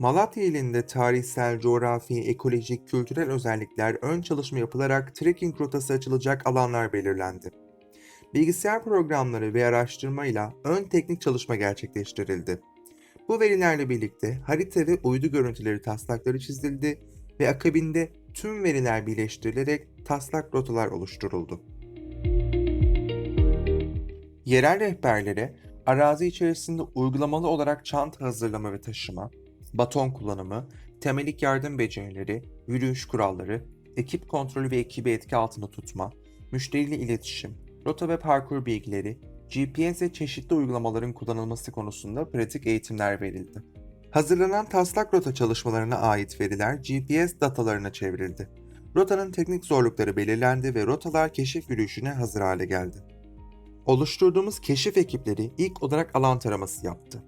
Malatya ilinde tarihsel, coğrafi, ekolojik, kültürel özellikler ön çalışma yapılarak trekking rotası açılacak alanlar belirlendi. Bilgisayar programları ve araştırmayla ön teknik çalışma gerçekleştirildi. Bu verilerle birlikte harita ve uydu görüntüleri taslakları çizildi ve akabinde tüm veriler birleştirilerek taslak rotalar oluşturuldu. Yerel rehberlere arazi içerisinde uygulamalı olarak çanta hazırlama ve taşıma, baton kullanımı, temelik yardım becerileri, yürüyüş kuralları, ekip kontrolü ve ekibi etki altında tutma, müşteriyle iletişim, rota ve parkur bilgileri, GPS ve çeşitli uygulamaların kullanılması konusunda pratik eğitimler verildi. Hazırlanan taslak rota çalışmalarına ait veriler GPS datalarına çevrildi. Rotanın teknik zorlukları belirlendi ve rotalar keşif yürüyüşüne hazır hale geldi. Oluşturduğumuz keşif ekipleri ilk olarak alan taraması yaptı.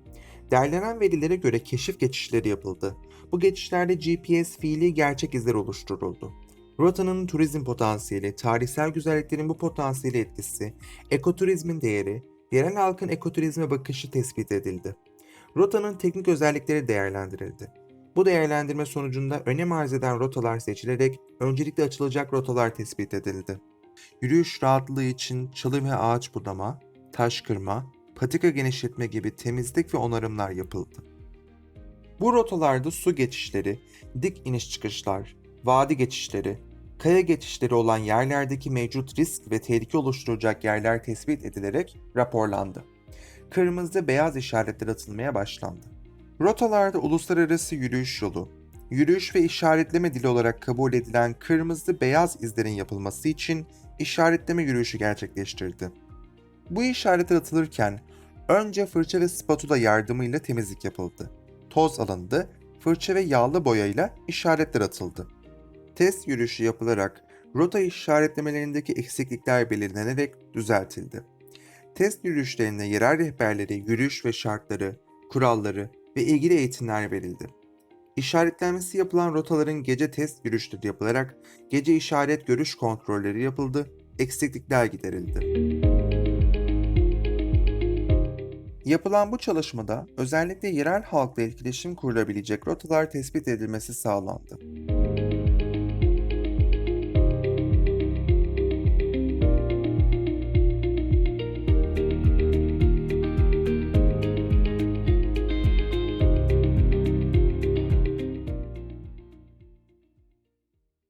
Derlenen verilere göre keşif geçişleri yapıldı. Bu geçişlerde GPS fiili gerçek izler oluşturuldu. Rotanın turizm potansiyeli, tarihsel güzelliklerin bu potansiyeli etkisi, ekoturizmin değeri, yerel halkın ekoturizme bakışı tespit edildi. Rotanın teknik özellikleri değerlendirildi. Bu değerlendirme sonucunda önem arz eden rotalar seçilerek öncelikle açılacak rotalar tespit edildi. Yürüyüş rahatlığı için çalı ve ağaç budama, taş kırma, patika genişletme gibi temizlik ve onarımlar yapıldı. Bu rotalarda su geçişleri, dik iniş çıkışlar, vadi geçişleri, kaya geçişleri olan yerlerdeki mevcut risk ve tehlike oluşturacak yerler tespit edilerek raporlandı. Kırmızı beyaz işaretler atılmaya başlandı. Rotalarda uluslararası yürüyüş yolu, yürüyüş ve işaretleme dili olarak kabul edilen kırmızı beyaz izlerin yapılması için işaretleme yürüyüşü gerçekleştirdi. Bu işaretler atılırken önce fırça ve spatula yardımıyla temizlik yapıldı. Toz alındı, fırça ve yağlı boyayla işaretler atıldı. Test yürüyüşü yapılarak rota işaretlemelerindeki eksiklikler belirlenerek düzeltildi. Test yürüyüşlerinde yerel rehberleri, yürüyüş ve şartları, kuralları ve ilgili eğitimler verildi. İşaretlenmesi yapılan rotaların gece test yürüyüşleri yapılarak gece işaret görüş kontrolleri yapıldı, eksiklikler giderildi. Yapılan bu çalışmada özellikle yerel halkla etkileşim kurulabilecek rotalar tespit edilmesi sağlandı.